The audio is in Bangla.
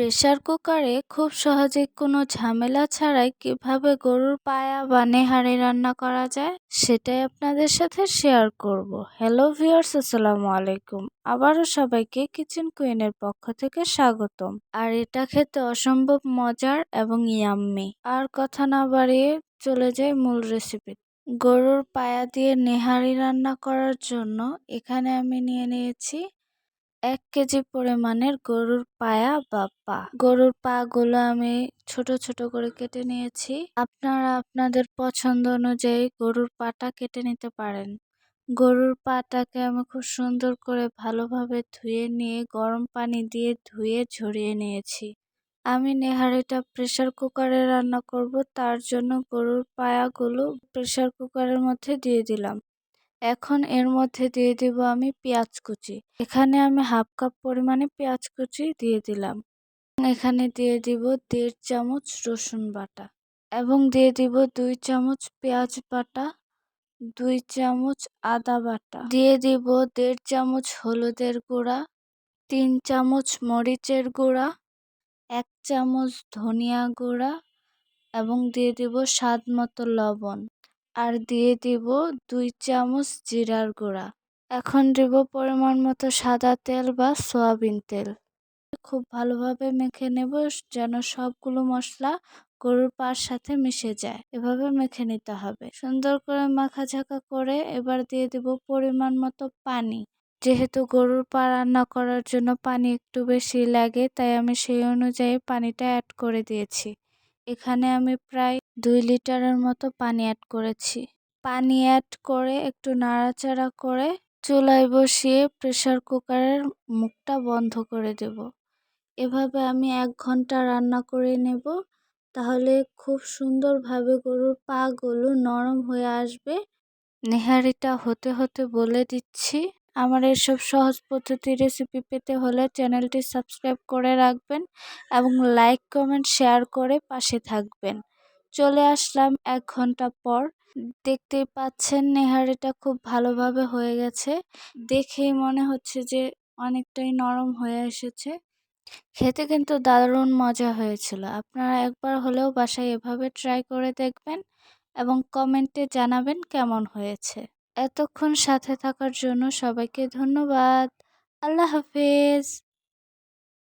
প্রেসার কুকারে খুব সহজে কোনো ঝামেলা ছাড়াই কীভাবে গরুর পায়া বা নেহারি রান্না করা যায়, সেটাই আপনাদের সাথে শেয়ার করব। হ্যালো ভিউয়ার্স আসসালামু আলাইকুম। আবারও সবাইকে কিচেন কুইনের পক্ষ থেকে স্বাগতম। আর এটা খেতে অসম্ভব মজার এবং ইয়াম্মি আর কথা না বাড়িয়ে চলে যায় মূল রেসিপি গরুর পায়া দিয়ে নেহারি রান্না করার জন্য এখানে আমি নিয়ে নিয়েছি এক কেজি পরিমাণের গরুর পায়া বা পা গরুর পা গুলো আমি ছোট ছোট করে কেটে নিয়েছি। আপনারা আপনাদের পছন্দ অনুযায়ী গরুর পাটা কেটে নিতে পারেন। গরুর পাটাকে আমি খুব সুন্দর করে ভালোভাবে ধুয়ে নিয়ে গরম পানি দিয়ে ধুয়ে ঝরিয়ে নিয়েছি। আমি নেহারিটা প্রেশার কুকারে রান্না করব, তার জন্য গরুর পায়াগুলো প্রেশার কুকারের মধ্যে দিয়ে দিলাম। এখন এর মধ্যে দিয়ে দিব আমি পেঁয়াজ কুচি। এখানে আমি হাফ কাপ পরিমাণে পেঁয়াজ কুচি দিয়ে দিলাম। এখানে দিয়ে দিব দেড় চামচ রসুন বাটা এবং দিয়ে দিব দুই চামচ পেঁয়াজ বাটা, দুই চামচ আদা বাটা। দিয়ে দিব দেড় চামচ হলুদের গুঁড়া, তিন চামচ মরিচের গুঁড়া, এক চামচ ধনিয়া গুঁড়া এবং দিয়ে দিব স্বাদ মতো লবণ। আর দিয়ে দিব দুই চামচ জিরার গুঁড়া। এখন দিব পরিমাণ মতো সাদা তেল বা সয়াবিন তেল। খুব ভালোভাবে মেখে নেব যেন সবগুলো মশলা গরুর পার সাথে মিশে যায়। এভাবে মেখে নিতে হবে। সুন্দর করে মাখা ঝাঁকা করে এবার দিয়ে দেব পরিমাণ মতো পানি। যেহেতু গরুর পা রান্না করার জন্য পানি একটু বেশি লাগে, তাই আমি সেই অনুযায়ী পানিটা অ্যাড করে দিয়েছি। এখানে আমি প্রায় দুই লিটারের মতো পানি অ্যাড করেছি। পানি অ্যাড করে একটু নাড়াচাড়া করে চুলায় বসিয়ে প্রেশার কুকারের মুখটা বন্ধ করে দেব। এভাবে আমি এক ঘণ্টা রান্না করে নেব। তাহলে খুব সুন্দরভাবে গরুর পাগুলো নরম হয়ে আসবে। নেহারিটা হতে হতে বলে দিচ্ছি। আমার এসব সহজ পদ্ধতি রেসিপি পেতে হলে চ্যানেলটি সাবস্ক্রাইব করে রাখবেন এবং লাইক কমেন্ট শেয়ার করে পাশে থাকবেন। চলে আসলাম এক ঘণ্টা পর। দেখতেই পাচ্ছেন নেহারিটা খুব ভালোভাবে হয়ে গেছে। দেখেই মনে হচ্ছে যে অনেকটাই নরম হয়ে এসেছে। খেতে কিন্তু দারুণ মজা হয়েছিল। আপনারা একবার হলেও বাসায় এভাবে ট্রাই করে দেখবেন এবং কমেন্টে জানাবেন কেমন হয়েছে। এতক্ষণ সাথে থাকার জন্য সবাইকে ধন্যবাদ। আল্লাহ হাফেজ।